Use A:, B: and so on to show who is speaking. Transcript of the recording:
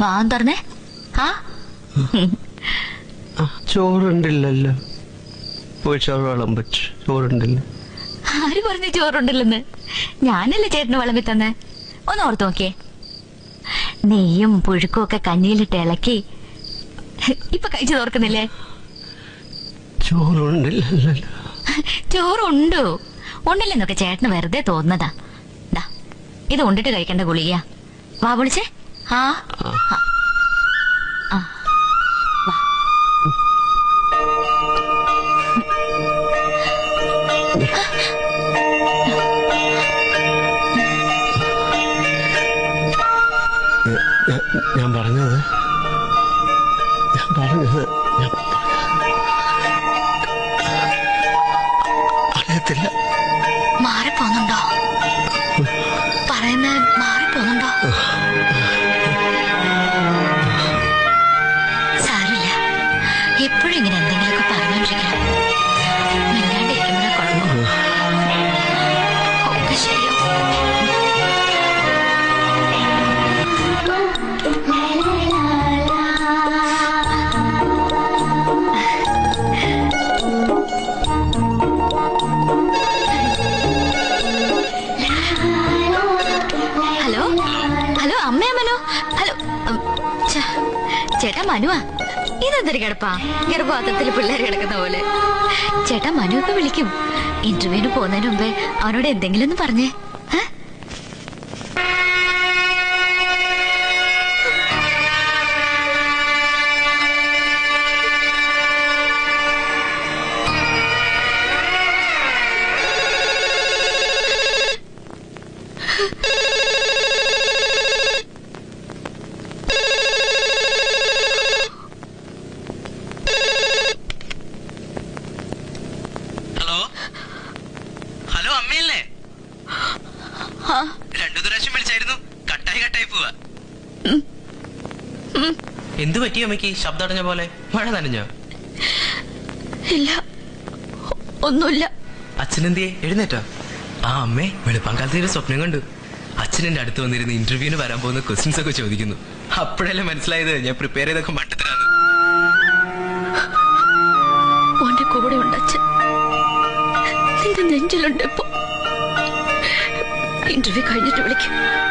A: വാ തുറന്നേ ആ?
B: ചോറുണ്ടില്ലല്ലോ. പോയി ചോറ് വിളമ്പച്ച് ചോറുണ്ടില്ല.
A: ആര് പറഞ്ഞു ചോറുണ്ടല്ലെന്ന്? ഞാനല്ലേ ചേട്ടന് വിളമ്പി തന്നെ. ഒന്ന് ഓർത്ത് നോക്കിയേ. നെയ്യും പുഴുക്കും ഒക്കെ കഞ്ഞിയിലിട്ട് ഇളക്കി. ഇപ്പൊ കഴിച്ചു തോർക്കുന്നില്ലേ
B: ചോറുണ്ടില്ലല്ലോ.
A: ചോറുണ്ടോ? ഉണ്ടല്ലെന്നൊക്കെ ചേട്ടന് വെറുതെ തോന്നുന്നതാ. ദാ ഇത് ഉണ്ടിട്ട് കഴിക്കേണ്ട ഗുളികയാ. വാ വിളിച്ചേ.
B: ഞാൻ- ഞാൻ പറഞ്ഞത് ഞാൻ പറഞ്ഞത് ഞാൻ അറിയത്തില്ല.
A: മാറിപ്പോന്നുണ്ടോ? ഹലോ അമ്മയാ മനു. ഹലോ ചേട്ടാ മനുവാ. ഇതെന്തൊരു കിടപ്പാ? ഗർഭപാത്രത്തിൽ പിള്ളേർ കിടക്കുന്ന പോലെ. ചേട്ടാ മനു ഇപ്പൊ വിളിക്കും ഇന്റർവ്യൂവിന് പോകുന്നതിന് മുമ്പേ അവനോട് എന്തെങ്കിലും ഒന്ന് പറഞ്ഞേ. ഏ?
C: ഹലോ? ഹലോ അമ്മയല്ലേ? രണ്ടു പ്രാവശ്യം വിളിച്ചായിരുന്നു. കട്ടായി കട്ടായി പോവാ. എന്തു പറ്റി അമ്മയ്ക്ക്? ശബ്ദം അടഞ്ഞ പോലെ. മഴ നനഞ്ഞോ?
A: ഇല്ല. ഒന്നുമില്ല.
C: അച്ഛനെന്തിയെ? എഴുന്നേറ്റോ? ആ അമ്മേ വെളുപ്പാങ്കാലത്ത് ഒരു സ്വപ്നം കണ്ടു. അച്ഛൻ എന്റെ അടുത്ത് വന്നിരുന്ന് ഇന്റർവ്യൂവിന് വരാൻ പോകുന്ന ക്വസ്റ്റ്യൻസ് ഒക്കെ ചോദിക്കുന്നു. അപ്പോഴല്ലേ മനസ്സിലായത്? ഞാൻ പ്രിപ്പയർ ചെയ്തൊക്കെ മട്ടത്തിലാണ്
A: ഇപ്പൊ. ഇന്റർവ്യൂ കഴിഞ്ഞിട്ട് വിളിക്കും.